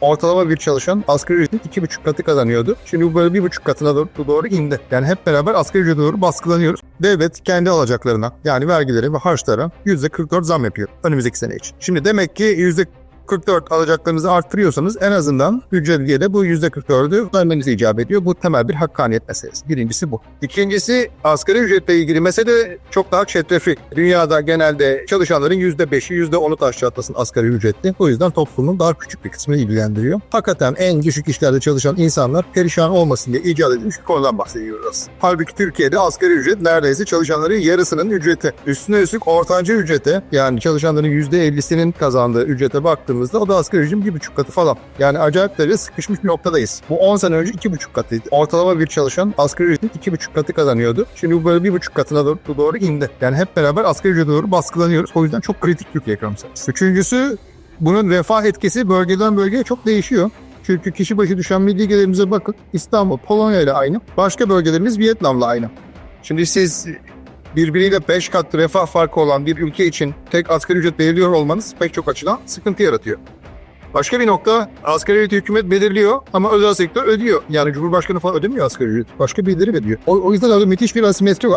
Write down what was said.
Ortalama bir çalışan asgari ücretin iki buçuk katı kazanıyordu. Şimdi bu böyle bir buçuk katına doğru, doğru indi. Yani hep beraber asgari ücrete doğru baskılanıyoruz. Devlet kendi alacaklarına yani vergileri ve harçlara %44 zam yapıyor önümüzdeki sene için. Şimdi demek ki yüzde 44 alacaklarınızı arttırıyorsanız en azından ücretliye de bu %44'ü vermeniz icap ediyor. Bu temel bir hakkaniyet meselesi. Birincisi bu. İkincisi asgari ücretle ilgili mesele çok daha çetrefil. Dünyada genelde çalışanların %5'i %10'u taş çatlasın asgari ücretli. O yüzden toplumun daha küçük bir kısmını ilgilendiriyor. Hakikaten en düşük işlerde çalışan insanlar perişan olmasın diye icat edilmiş bir konudan bahsediyoruz. Halbuki Türkiye'de asgari ücret neredeyse çalışanların yarısının ücreti. Üstüne üstlük ortanca ücrete yani çalışanların %50'sinin kazandığı ücrete baktığımızda o da asgari ücretin bir buçuk katı falan. Yani acayip derece sıkışmış bir noktadayız. Bu 10 sene önce iki buçuk katıydı. Ortalama bir çalışan asgari ücretin iki buçuk katı kazanıyordu. Şimdi bu böyle bir buçuk katına doğru, doğru indi. Yani hep beraber asgari ücrete doğru baskılanıyoruz. O yüzden çok kritik Türkiye ekonomisi. Üçüncüsü bunun refah etkisi bölgeden bölgeye çok değişiyor. Çünkü kişi başı düşen milli gelirimize bakın. İstanbul, Polonya ile aynı. Başka bölgelerimiz Vietnam'la aynı. Şimdi siz birbiriyle 5 kat refah farkı olan bir ülke için tek asgari ücret belirliyor olmanız pek çok açıdan sıkıntı yaratıyor. Başka bir nokta asgari ücreti hükümet belirliyor ama özel sektör ödüyor. Yani Cumhurbaşkanı falan ödemiyor asgari ücret. Başka birileri veriyor. O, o yüzden öyle müthiş bir asimetri var.